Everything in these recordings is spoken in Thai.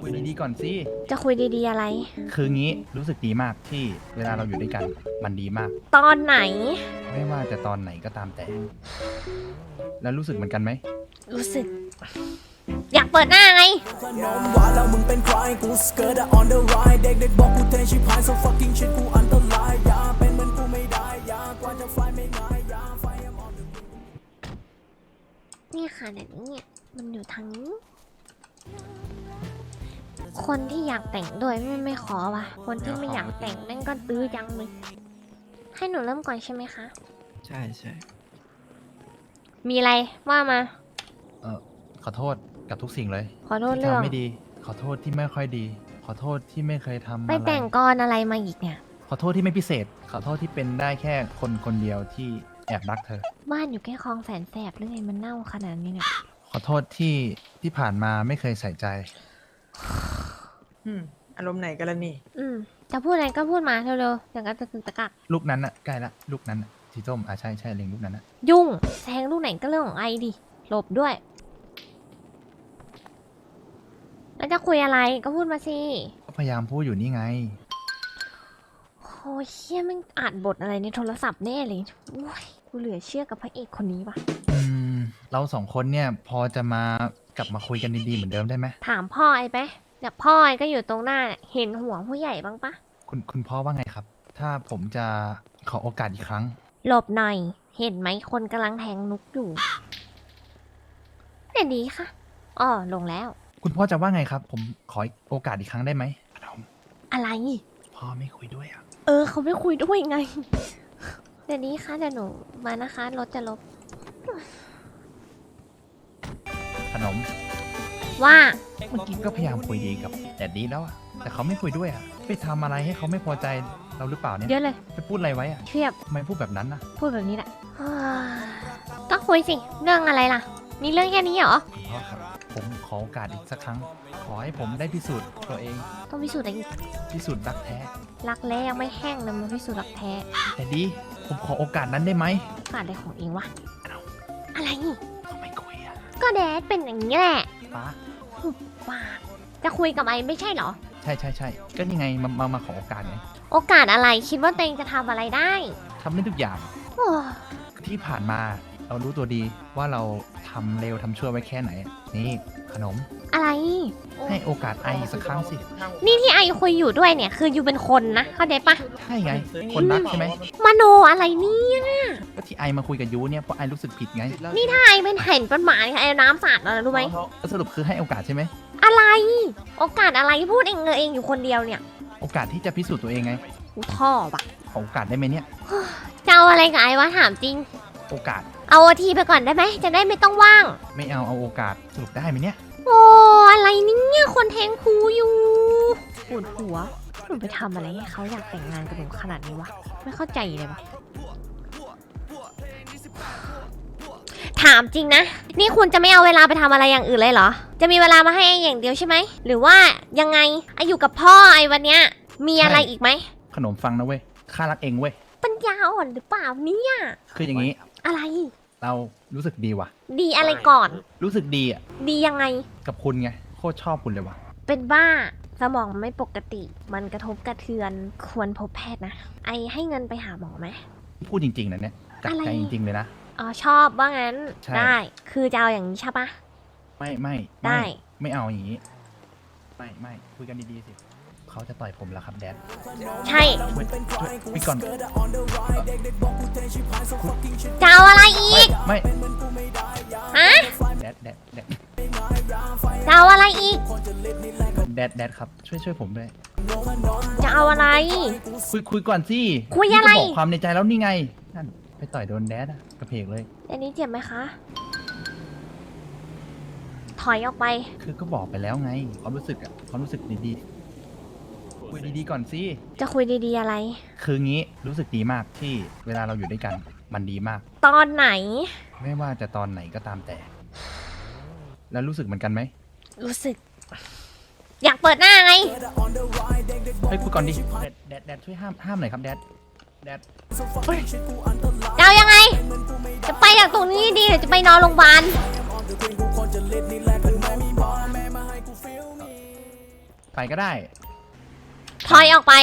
คุยดีๆก่อนสิจะคุยดีๆอะไร คืองี้รู้สึกดีมากที่เวลาเราอยู่ด้วยกันมันดีมาก ตอนไหน ไม่ว่าจะตอนไหนก็ตามแต่ แล้วรู้สึกเหมือนกันไหมรู้สึก อยากเปิดหน้าไงขนมหวานแล้วมึงเป็นใครกูสเกิร์ต on the ride เด็กๆบอกกูเทชิพาย so fucking shit กูอันตรายอย่าเป็นเหมือนกูไม่ได้อย่ากว่าจะไฟไม่ง่ายอย่าไฟ I'm on the นี่ค่ะเดี๋ยวนี้เนี่ยมันอยู่ทางนี้ คนที่อยากแต่งด้วยไม่ไม่ขอว่ะ คนที่ไม่อยากแต่งแม่งก็ตื้อจังเลยให้หนูเริ่มก่อนใช่ไหมคะ ใช่ใช่มีอะไรว่ามา เออขอโทษกับทุกสิ่งเลยขอโทษที่เรื่อง ทำไม่ดี ขอโทษที่ไม่ค่อยดี ขอโทษที่ไม่เคยทำไปอะไรแต่งกรอะไรมาอีกเนี่ย ขอโทษที่ไม่พิเศษ ขอโทษที่เป็นได้แค่คนคนเดียวที่แอบรักเธอ บ้านอยู่แค่คลองแสนแสบหรือไงมันเน่าขนาดนี้เนี่ย ขอโทษที่ที่ผ่านมาไม่เคยใส่ใจ อืมอารมณ์ไหนกันล่ะนี่ อืมจะพูดอะไรก็พูดมาเร็วๆอย่างก็จะตึกตะกักลูกนั้นอะใกล้ละลูกนั้นอะสีส้มอะใช่ใช่เล็งลูกนั้นอะยุ่งแทงลูกไหนก็เรื่องของไอดิหลบด้วย แล้วจะคุยอะไรก็พูดมาสิก็พยายามพูดอยู่นี่ไงโอ้ยเชี่ยแม่งอ่านบทอะไรในโทรศัพท์แน่เลยโอ้ยกูเหลือเชื่อกับพระเอกคนนี้ว่ะ อืมเราสองคนเนี่ยพอจะมากลับมาคุยกันดีๆเหมือนเดิมได้ไหมถามพ่อไอ้ไป เนี่ยพ่อไอ้ก็อยู่ตรงหน้าเนี่ยเห็นหัวผู้ใหญ่บ้างปะคุณคุณพ่อว่าไงครับ ถ้าผมจะขอโอกาสอีกครั้ง หลบหน่อย เห็นไหมคนกำลังแทงนุกอยู่แต่ดีค่ะอ๋อลงแล้ว คุณพ่อจะว่าไงครับ ผมขอโอกาสอีกครั้งได้ไหมน้องอะไร พ่อไม่คุยด้วยอะเออ เขาไม่คุยด้วยไง เดี๋ยวนี้ค่ะเดี๋ยวหนูมานะคะรถจะลบ ขนม ว่า เมื่อกี้ก็พยายามคุยดีกับแดดดี้แล้วอะแต่เขาไม่คุยด้วยอะไปทำอะไรให้เขาไม่พอใจเราหรือเปล่าเนี่ยเยอะเลยไปพูดอะไรไว้อะเทียบทำไมพูดแบบนั้นนะพูดแบบนี้แหละก็คุยสิ เรื่องอะไรล่ะมีเรื่องแค่นี้เหรอ คุณพ่อครับ ผมขอโอกาสอีกสักครั้ง ขอให้ผมได้พิสูจน์ตัวเอง ต้องพิสูจน์อะไรอีกพิสูจน์รักแท้รักแร้ยังไม่แห้งเลยมันพิสูจน์รักแท้แต่ดีผมขอโอกาสนั้นได้ไหมโอกาสอะไรของเองวะเอาอะไรเขาไม่คุยอะก็แดดเป็นอย่างนี้แหละ ป้า ว่าจะคุยกับไอ้ไม่ใช่เหรอ ใช่ใช่ใช่ก็ยังไงมามามาขอโอกาสไงโอกาสอะไรคิดว่าตัวเองจะทำอะไรได้ทำได้ทุกอย่างโอ้ที่ผ่านมาเรารู้ตัวดีว่าเราทำเร็วทำชั่วไว้แค่ไหน นี่ขนม อะไร ให้โอกาสไอสักครั้งสิ นี่ที่ไอคุยอยู่ด้วยเนี่ย คืออยู่เป็นคนนะ เข้าใจปะใช่ไง คนรักใช่ไหมมโนอะไรเนี่ย ก็ที่ไอมาคุยกับยูเนี่ยเพราะไอรู้สึกผิดไงนี่ถ้าไอเป็นเห็นเป็นหมาเนี่ยไอเอาน้ำสาดเรารู้ไหมก็สรุปคือให้โอกาสใช่ไหม อะไร โอกาสอะไรพูดเองเงยเองอยู่คนเดียวเนี่ยโอกาสที่จะพิสูจน์ตัวเองไงกูท่อปะขอโอกาสได้ไหมเนี่ย จะเอาอะไรกับไอวะถามจริง โอกาส เอาโอทีไปก่อนได้ไหมจะได้ไม่ต้องว่าง ไม่เอาเอาโอกาสสรุปได้ไหมเนี่ยโอ้อะไรเนี่ยคนแทงครูอยู่ปวดหัวหนูไปทำอะไรให้เขาอยากแต่งงานกับหนูขนาดนี้วะ ไม่เข้าใจเลยวะถามจริงนะ นี่คุณจะไม่เอาเวลาไปทำอะไรอย่างอื่นเลยเหรอ จะมีเวลามาให้ไอ้อย่างเดียวใช่ไหม หรือว่ายังไงไออยู่กับพ่อไอวันเนี้ย มีอะไรใช่อีกไหม ขนมฟังนะเว้ย ข้ารักเองเว้ย ปัญญาอ่อนหรือเปล่าเนี่ย คืออย่างนี้ อะไร เรารู้สึกดีว่ะ ดีอะไรก่อน รู้สึกดีอะดียังไง กับคุณไงโคตรชอบคุณเลยว่ะ เป็นบ้าสมองไม่ปกติ มันกระทบกระเทือนควรพบแพทย์นะ ไอให้เงินไปหาหมอไหม พูดจริงๆนะเนี่ยจากอะไร ใจจริงๆเลยนะ อ๋อชอบว่างั้น ใช่ ได้ คือจะเอาอย่างนี้ใช่ปะ ไม่ไม่ได้ ไม่ไม่เอาอย่างนี้ ไม่ไม่คุยกันดีๆสิ เขาจะต่อยผมแล้วครับแดดใช่ช่วยช่วยพี่ก่อนจะเอาอะไรอีก ไม่ฮะแดดแดดแดดจะเอาอะไรอีก แดดแดดครับช่วยช่วยผมด้วยจะเอาอะไร คุยคุยก่อนสิคุยอะไร พี่ก็บอกความในใจแล้วนี่ไงนั่นไปต่อยโดนแดดอะกระเพกเลย อันนี้เจ็บไหมคะ ถอยออกไป คือก็บอกไปแล้วไงความรู้สึกอะความรู้สึกดีๆ คุยดีๆก่อนสิจะคุยดีๆอะไร คืองี้รู้สึกดีมากที่เวลาเราอยู่ด้วยกันมันดีมาก ตอนไหน ไม่ว่าจะตอนไหนก็ตามแต่ แล้วรู้สึกเหมือนกันไหมรู้สึก อยากเปิดหน้าไง เฮ้ยคุยก่อนดิแดดแดดแดดช่วยห้ามห้ามหน่อยครับแดดแดดจะเอายังไง จะไปจากตรงนี้ดีหรือจะไปนอนโรงพยาบาลไปก็ได้ ถอยออกไป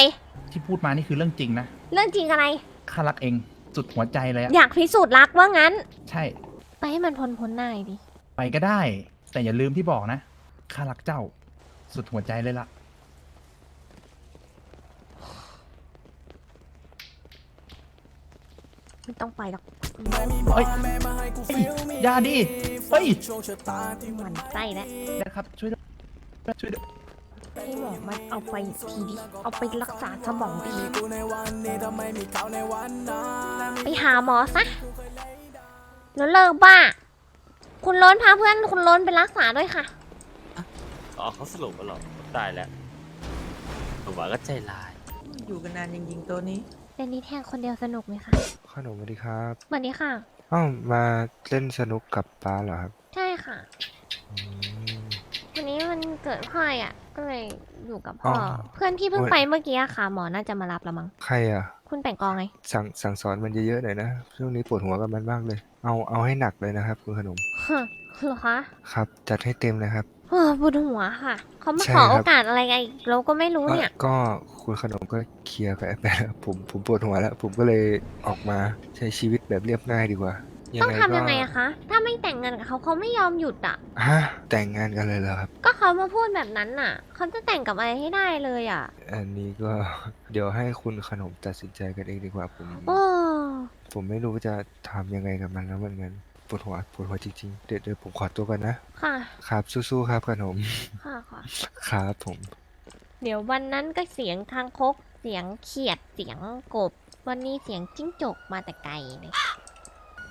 ที่พูดมานี่คือเรื่องจริงนะเรื่องจริงอะไร ข้ารักเองสุดหัวใจเลยอะอยากพิสูจน์รักว่างั้น ใช่ ไปให้มันพ้นพ้นหน้าดิ ไปก็ได้ แต่อย่าลืมที่บอกนะข้ารักเจ้า สุดหัวใจเลยล่ะ ไม่ต้องไปหรอกเฮ้ยอย่าดิเฮ้ยหมันใจแล้วนะครับช่วยด้วยช่วยด้วย ให้หมอมันเอาไปทีดิเอาไปรักษาสมองดีไปหาหมอซะแล้วเลิกบ้า คุณล้นพาเพื่อนคุณล้นไปรักษาด้วยค่ะ อ๋อเขาสรุปว่าหรอตายแล้วผมว่าก็ใจร้าย อยู่กันนานจริงๆตัวนี้เล่นนี้แทงคนเดียวสนุกไหมคะขนมสวัสดีครับสวัสดีค่ะ อ้าวมาเล่นสนุกกับป้าเหรอครับ ใช่ค่ะอืมวันนี้มันเกิดพ่อยอะ ก็เลยอยู่กับพ่อออเพื่อนที่เพิ่งโอ้ย ไปเมื่อกี้อะค่ะ หมอน่าจะมารับละมั้ง ใครอะ คุณแต่งกองไง สั่งสั่งสอนมันเยอะๆหน่อยนะ ช่วงนี้ปวดหัวกับมันมากเลย เอาเอาให้หนักเลยนะครับ คุณขนม ฮะเหรอคะครับ จัดให้เต็มเลยครับ เออปวดหัวค่ะ เขามาใช่ขอครับ โอกาสอะไรไงเราก็ไม่รู้เนี่ยเอ่อก็คุณขนมก็เคลียร์กับแอปไปแล้วผมผมปวดหัวแล้ว ผมก็เลยออกมาใช้ชีวิตแบบเรียบง่ายดีกว่า ต้องทำก็ยังไงอะคะ ถ้าไม่แต่งงานกับเขาเขาไม่ยอมหยุดอะฮะแต่งงานกันเลยเหรอครับ ก็เขามาพูดแบบนั้นน่ะ เขาจะแต่งกับอะไรให้ได้เลยอะอันนี้ก็ เดี๋ยวให้คุณขนมตัดสินใจกันเองดีกว่าผม โอ้ผมไม่รู้ว่าจะทำยังไงกับมันแล้วเหมือนกันปวดหัวปวดหัวจริงๆเดี๋ยวเดี๋ยวผมขอตัวก่อนนะ ค่ะ ครับสู้ๆครับขนม ค่ะค่ะ ครับผม เดี๋ยววันนั้นก็เสียงคางคก เสียงเขียด เสียงกบ วันนี้เสียงจิ้งจกมาแต่ไกลเลย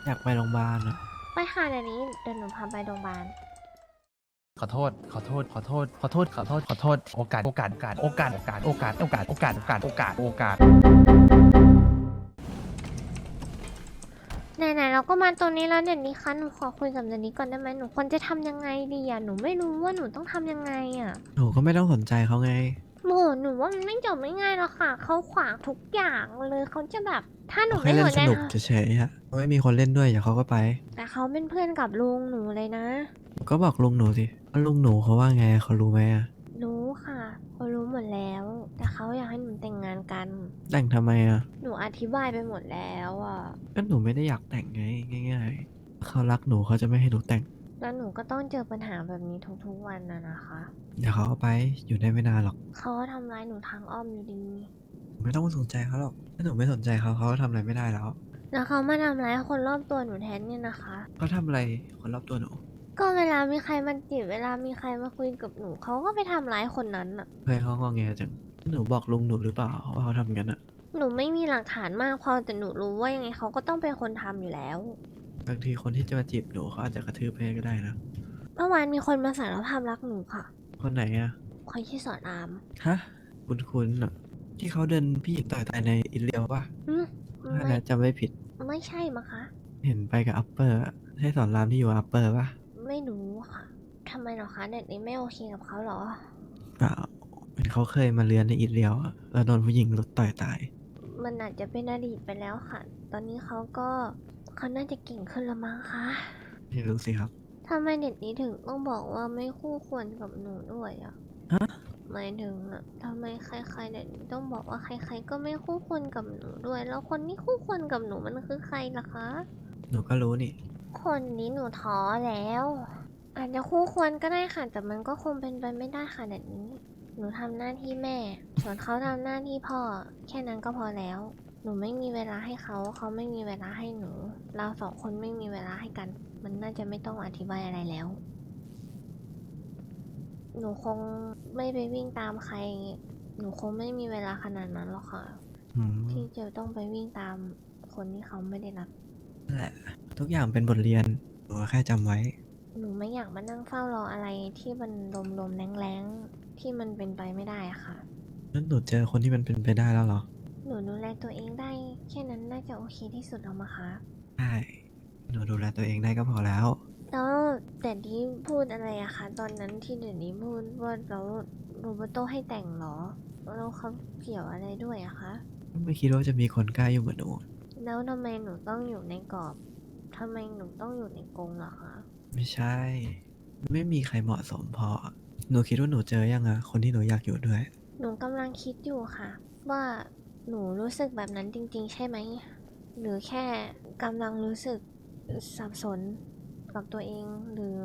อยากไปโรงพยาบาลอะไปค่ะเดี๋ยวนี้เดี๋ยวหนูพาไปโรงพยาบาลขอโทษ ขอโทษ ขอโทษ ขอโทษ ขอโทษ ขอโทษโอกาสโอกาส โอกาส โอกาส โอกาส โอกาส โอกาส โอกาส โอกาส โอกาส โอกาส ไหนๆเราก็มาตรงนี้แล้วเดี๋ยวนี้คะหนูขอคุยกับเดี๋ยวนี้ก่อนได้ไหมหนูควรจะทำยังไงดีอะหนูไม่รู้ว่าหนูต้องทำยังไงอะ หนูก็ไม่ต้องสนใจเขาไง โหหนูว่ามันไม่จบไม่ง่ายหรอกค่ะ เขาขวางทุกอย่างเลยเขาจะแบบ ถ้าหนูแค่ไม่เล่สนนสใจนุกค่ะเฉยๆอะไม่มีคนเล่นด้วยอย่าเขาก็ไป แต่เขาเป็นเพื่อนกับลุงหนูเลยนะหนูก็บอกลุงหนูสิว่าลุงหนูเขาว่าไงเขารู้ไหมอะรู้ค่ะเขารู้หมดแล้ว แต่เขาอยากให้หนูแต่งงานกัน แต่งทำไมอะหนูอธิบายไปหมดแล้วอะก็หนูไม่ได้อยากแต่งไงง่าย ๆเขารักหนูเขาจะไม่ให้หนูแต่ง แล้วหนูก็ต้องเจอปัญหาแบบนี้ทุกๆวันนะนะคะ เดี๋ยวเขาเอาไปอยู่ได้ไม่นานหรอก เขาทำร้ายหนูทางอ้อมอยู่ดี ไม่ต้องสนใจเขาหรอก ถ้าหนูไม่สนใจเขาเขาก็ทำอะไรไม่ได้แล้ว แล้วเขามาทำร้ายคนรอบตัวหนูแทนเนี่ยนะคะ เขาทำอะไรคนรอบตัวหนู ก็เวลามีใครมาจีบเวลามีใครมาคุยกับหนูเขาก็ไปทำร้ายคนนั้นอะเพื่อนเขางอแงจัง หนูบอกลุงหนูหรือเปล่าว่าเขาทำงั้นอะหนูไม่มีหลักฐานมากพอแต่หนูรู้ว่ายังไงเขาก็ต้องเป็นคนทำอยู่แล้ว บางทีคนที่จะมาจีบหนูเขาอาจจะกระทืบให้ก็ได้นะ เมื่อวานมีคนมาสารภาพรักหนูค่ะ คนไหนอะคนที่สอนอามฮะ คุณคุณอะที่เขาเดินพี่หญิงต่อยตายในอินเลียวปะอืมถ้าไม่แนทจำไม่ผิด ไม่ใช่มั้งคะ เห็นไปกับอัปเปอร์ใช่สอนรามที่อยู่อัปเปอร์ปะไม่รู้ค่ะทำไมเหรอคะเด็กนี้ไม่โอเคกับเขาเหรอ เปล่าเหมือนเขาเคยมาเรียนในอินเลียวอะแล้วโดนผู้หญิงรถต่อยตาย มันอาจจะเป็นอดีตไปแล้วค่ะ ตอนนี้เขาก็ เขาน่าจะเก่งขึ้นละมั้งคะไม่รู้สิครับ ทำไมเด็กนี้ถึงต้องบอกว่าไม่คู่ควรกับหนูด้วยอะฮะ หมายถึงอะทำไมใครๆเด็กนี้ต้องบอกว่าใคร ๆ ก็ไม่คู่ควรกับหนูด้วย แล้วคนที่คู่ควรกับหนูมันคือใครล่ะคะ หนูก็รู้นี่ คนนี้หนูท้อแล้ว อาจจะคู่ควรก็ได้ค่ะ แต่มันก็คงเป็นไปไม่ได้ค่ะแบบนี้ หนูทำหน้าที่แม่ ส่วนเขาทำหน้าที่พ่อ แค่นั้นก็พอแล้ว หนูไม่มีเวลาให้เขา เขาไม่มีเวลาให้หนู เราสองคนไม่มีเวลาให้กัน มันน่าจะไม่ต้องอธิบายอะไรแล้ว หนูคงไม่ไปวิ่งตามใคร หนูคงไม่มีเวลาขนาดนั้นหรอกค่ะ อืมที่จะต้องไปวิ่งตามคนที่เขาไม่ได้รัก นั่นแหละ ทุกอย่างเป็นบทเรียนหนูก็แค่จำไว้ หนูไม่อยากมานั่งเฝ้ารออะไรที่มันลมๆแรงๆที่มันเป็นไปไม่ได้อะค่ะ แล้วหนูเจอคนที่มันเป็นไปได้แล้วเหรอ หนูดูแลตัวเองได้ แค่นั้นน่าจะโอเคที่สุดแล้วมั้งคะใช่หนูดูแลตัวเองได้ก็พอแล้ว แล้วแต่ที่พูดอะไรอะคะตอนนั้นที่เดี๋ยวนี้พูดว่าเราโรเบโตให้แต่งเหรอแล้วเขาเกี่ยวอะไรด้วยอะคะไม่คิดว่าจะมีคนกล้ายุ่งกับหนู แล้วทำไมหนูต้องอยู่ในกรอบทำไมหนูต้องอยู่ในกรงเหรอคะ ไม่ใช่ ไม่มีใครเหมาะสมพอ หนูคิดว่าหนูเจอยังอะคนที่หนูอยากอยู่ด้วย หนูกำลังคิดอยู่ค่ะ ว่า หนูรู้สึกแบบนั้นจริง ๆ ใช่ไหม หรือแค่กำลังรู้สึกสับสนกับตัวเอง หรือ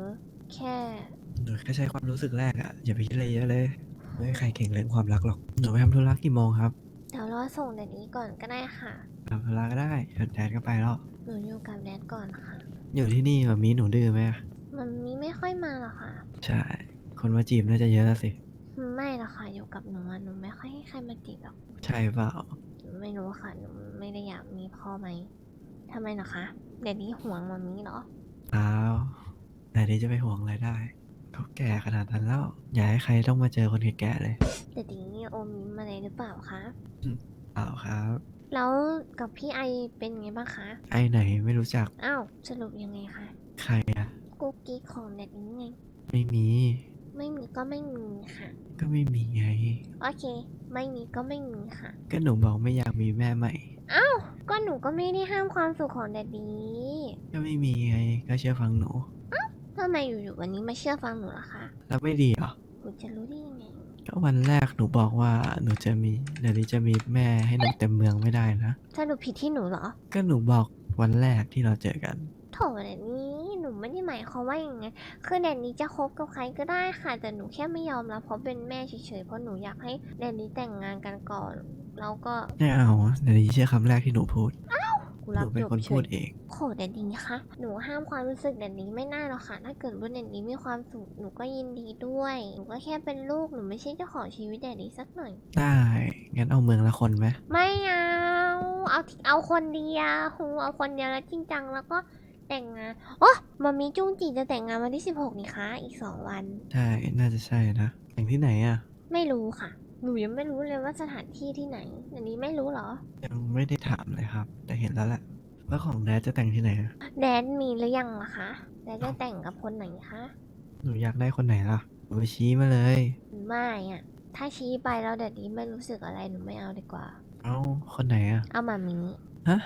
แค่หนูแค่ใช้ความรู้สึกแรกอะอย่าไปคิดอะไรเยอะเลยไม่มีใครเก่งเรื่องความรักหรอกหนูไปทำธุระกี่โมงครับเดี๋ยวรอส่งเดี๋ยวนี้ก่อนก็ได้ค่ะ ทำธุระก็ได้เดี๋ยวแดดก็ไปแล้วหนูอยู่กับแดดก่อนค่ะ อยู่ที่นี่แบบมีหนูดื้อไหมอะมันมีไม่ค่อยมาหรอกค่ะ ใช่ คนมาจีบน่าจะเยอะสิ ไม่หรอกค่ะอยู่กับหนูอะหนูไม่ค่อยให้ใครมาจีบหรอกใช่เปล่า หนูไม่รู้ค่ะหนูไม่ได้อยากมีพ่อไหมทำไมเหรอคะเดี๋ยวนี้ห่วงมามีเหรอ อ้าวแต่นี้จะไปห่วงอะไรได้ เขาแก่ขนาดนั้นแล้ว อย่าให้ใครต้องมาเจอคนแก่ๆเลยเดี๋ยวนี้โอมยิ้มอะไรหรือเปล่าคะเปล่าครับ แล้วกับพี่ไอเป็นไงบ้างคะไอไหนไม่รู้จักอ้าวสรุปยังไงคะใครอะกุ๊กกิ๊กของเด็กนี้ไง ไม่มี ไม่มีก็ไม่มีค่ะ ก็ไม่มีไง โอเค ไม่มีก็ไม่มีค่ะ ก็หนูบอกไม่อยากมีแม่ใหม่ อ้าวก็หนูก็ไม่ได้ห้ามความสุขของเด็กนี้ก็ไม่มีไง ก็เชื่อฟังหนู ทำไมอยู่ๆวันนี้มาเชื่อฟังหนูล่ะคะแล้วไม่ดีเหรอ หนูจะรู้ได้ยังไง ก็วันแรกหนูบอกว่าหนูจะมีเดี๋ยวนี้จะมีแม่ให้หนูเต็มเมืองไม่ได้นะสรุปผิดที่หนูเหรอ ก็หนูบอกวันแรกที่เราเจอกัน โถเด็กนี้ หนูไม่ได้หมายความว่าอย่างไงนคือเด็กนี้จะคบกับใครก็ได้ค่ะ แต่หนูแค่ไม่ยอมรับเพราะเป็นแม่เฉยๆ เพราะหนูอยากให้เด็กนี้แต่งงานกันก่อน แล้วก็ไม่เอาเดี๋ยวนี้เชื่อคำแรกที่หนูพูดกูหรันูบเป็นจบคนเฉพูดยเองโหเด็กนี้คะ หนูห้ามความรู้สึกเด็กนี้ไม่ได้หรอกค่ะ ถ้าเกิดว่าเด็กนี้มีความสุข หนูก็ยินดีด้วย หนูก็แค่เป็นลูก หนูไม่ใช่เจ้าของชีวิตเด็กนี้สักหน่อย ได้ งั้นเอาเมืองละคนไหม ไม่เอา เอา เอาคนเดียวหูเอาคนเดียวแล้วจริงจังแล้วก็ แต่งงานโอ้มามีจุ้งจีจะแต่งงานวันที่ 16 นี่คะ อีก2วัน ใช่ น่าจะใช่นะแต่งที่ไหนอะไม่รู้ค่ะ หนูยังไม่รู้เลยว่าสถานที่ที่ไหน อันนี้ไม่รู้เหรอ ยังไม่ได้ถามเลยครับ แต่เห็นแล้วแหละว่าของแดดจะแต่งที่ไหนอะแดนมีหรือยังล่ะคะ แดนจะแต่งกับคนไหนคะ หนูอยากได้คนไหนล่ะหนูไปชี้มาเลย ไม่อะถ้าชี้ไปแล้วเดี๋ยวนี้ไม่รู้สึกอะไรหนูไม่เอาดีกว่า เอาคนไหนอะเอามามีฮะ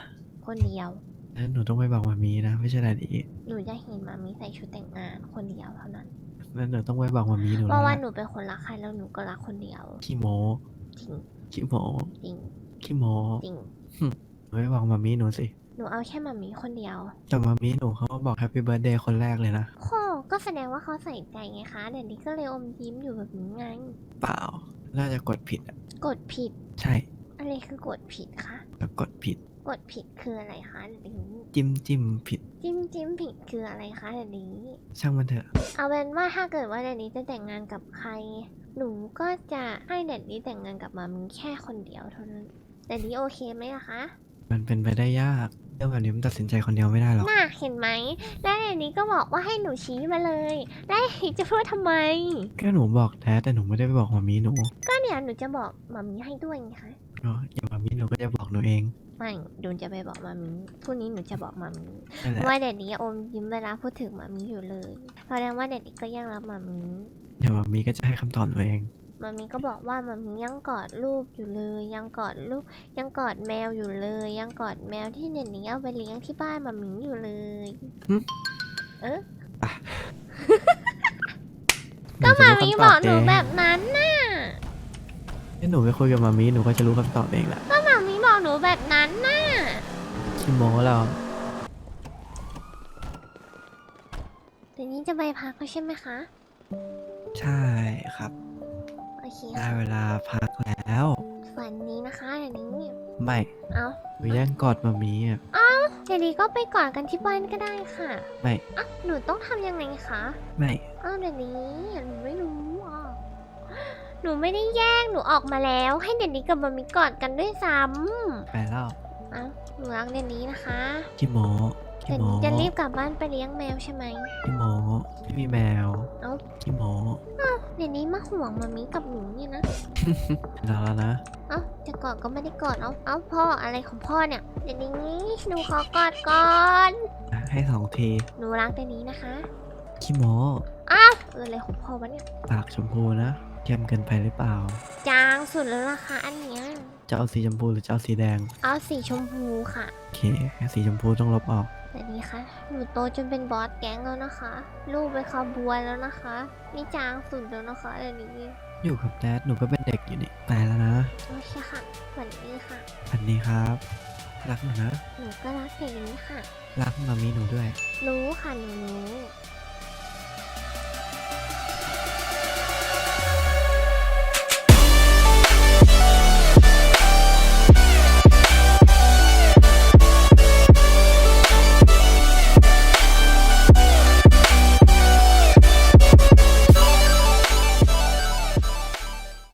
คนเดียว งั้นหนูต้องไปบอกมามีนะ ไม่ใช่แดดดีหนูจะเห็นมามีใส่ชุดแต่งงานคนเดียวเท่านั้นงั้นหนูต้องไปบอกมามีหนูเพแล้วราะว่าล่ะหนูเป็นคนรักใครแล้วหนูก็รักคนเดียวขี้โมจริงขี้โมจริงขี้โมจริงหนูไปบอกมามีหนูสิหนูเอาแค่มามีคนเดียวแต่มามีหนูเขามาบอกแฮปปี้เบิร์ดเดย์คนแรกเลยนะโหก็แสดงว่าเขาใส่ใจไงคะเดี๋ยวนี้ก็เลยอมยิ้มอยู่แบบนี้ไงเปล่า น่าจะกดผิดอะกดผิด ใช่ อะไรคือกดผิดคะแล้วกดผิด กดผิดคืออะไรคะเดี๋ยวนี้จิ้มจิ้มผิด จิ้มจิ้มผิดคืออะไรคะเดี๋ยวนี้ ช่างมันเถอะ เอาเป็นว่าถ้าเกิดว่าเดนนี้จะแต่งงานกับใคร หนูก็จะให้เดนนี้แต่งงานกับมามีแค่คนเดียวเท่านั้นเดนนี้โอเคไหมล่ะคะมันเป็นไปได้ยากเรื่องแบบนี้มันตัดสินใจคนเดียวไม่ได้หรอก น่าเห็นไหมแล้วเดนนี้ก็บอกว่าให้หนูชี้มาเลยแล้วจะพูดทำไมก็หนูบอกแท้แต่หนูไม่ได้ไปบอกมามีหนูก็เนี่ยหนูจะบอกมามีให้ด้วยไงคะก็อย่างมามีหนูก็จะบอกหนูเอง ไม่หนูจะไปบอกมามีพรุ่งนี้หนูจะบอกมามีนั่นแหละว่าเดนนี้อมยิ้มเวลาพูดถึงมามีอยู่เลยแสดงว่าเดนนี้ก็ยังรักมามีเดี๋ยวมามีก็จะให้คำตอบหนูเอง มามีก็บอกว่ามามียังกอดลูกอยู่เลย ยังกอดลูกยังกอดแมวอยู่เลย ยังกอดแมวที่เนนนี้เอาไปเลี้ยงที่บ้านมามีอยู่เลยหึ เออหก็จะมารู้มีคำตบอกหเอนูงแบบนั้นน่ะถ้าหนูไปคุยกับมามีหนูก็จะรู้คำตอบเองแหละก็มามีบอกหนูแบบนั้นน่ะ ขี้โมเราเดี๋ยวนี้จะไปพักแล้วใช่ไหมคะ ใช่ครับ โอเคได้ค่ะเวลาพักแล้ว ฝันนี้นะคะเดี๋ยวนี้ไม่เอาหนูแย่งกอดมามีอะเดี๋ยวนี้ก็ไปกอดกันที่บ้านก็ได้ค่ะไม่อะหนูต้องทำยังไงคะไม่อ้าวเดี๋ยวนี้หนูไม่รู้อะหนูไม่ได้แย่งหนูออกมาแล้ว ให้เดนนี้กับมามิกอดกันด้วยซ้ไปแล้วำเอ้า หนูรักเดนนี้นะคะขี้โมเดขี้นโมนี้จะรีบกลับบ้านไปเลี้ยงแมวใช่ไหม ขี้โมไม่มีแมวเอ้า ขี้โมเดนนี้มาห่วงมามิกับหนูเนี่ยนะนอนแล้วนะเอ้าจะกอดก็ไม่ได้กอด เอ้าเอ้าพ่ออะไรของพ่อเนี่ยเดนนี้หนูขอกอดก่อน ให้สองทีหนูรักเดนนี้นะคะขี้โมอ้าวเอออะไรของพ่อวะเนี่ยปากชมพูนะ เข้มเกินไปหรือเปล่า จางสุดแล้วล่ะคะอันเนี้ยจะเอาสีชมพูหรือจะเอาสีแดง เอาสีชมพูค่ะ โอเคงั้นสีชมพูต้องลบออกเดแต่นี่ค่ะ หนูโตจนเป็นบอสแก๊งแล้วนะคะ ลูกเป็นขบวนแล้วนะคะ นี่จางสุดแล้วนะคะเดี๋ยวนี้ อยู่กับแดดหนูก็เป็นเด็กอยู่นี่ไปแล้วนะโอเคค่ะสวัสดีค่ะอันนี้ครับ รักหนูนะ หนูก็รักอย่างนี้ค่ะ รักมามีหนูด้วย รู้ค่ะหนูรู้